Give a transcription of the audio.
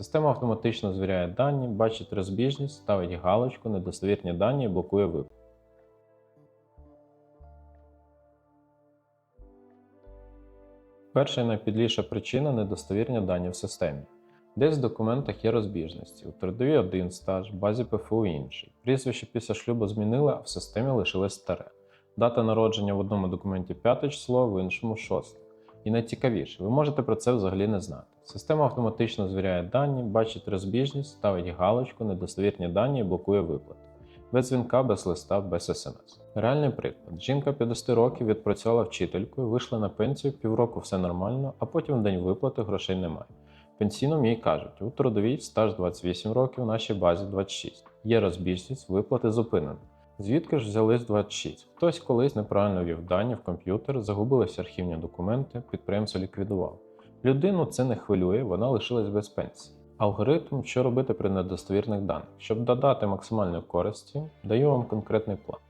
Система автоматично звіряє дані, бачить розбіжність, ставить галочку, недостовірні дані і блокує виплату. Перша і найпідліша причина недостовірні дані в системі. Десь в документах є розбіжності. У трудовій один стаж, базі ПФУ інший. Прізвище після шлюбу змінили, а в системі лишилось старе. Дата народження в одному документі п'яте число, в іншому шосте. І найцікавіше, ви можете про це взагалі не знати. Система автоматично звіряє дані, бачить розбіжність, ставить галочку, недостовірні дані і блокує виплати. Без дзвінка, без листа, без смс. Реальний приклад. Жінка 50 років відпрацювала вчителькою, вийшла на пенсію, півроку все нормально, а потім в день виплати грошей немає. Пенсійном їй кажуть, у трудовій стаж 28 років, в нашій базі 26. Є розбіжність, виплати зупинені. Звідки ж взялись 26? Хтось колись неправильно ввів дані в комп'ютер, загубилися архівні документи, підприємство ліквідував. Людину це не хвилює, вона лишилась без пенсії. Алгоритм, що робити при недостовірних даних. Щоб додати максимальної користі, даю вам конкретний план.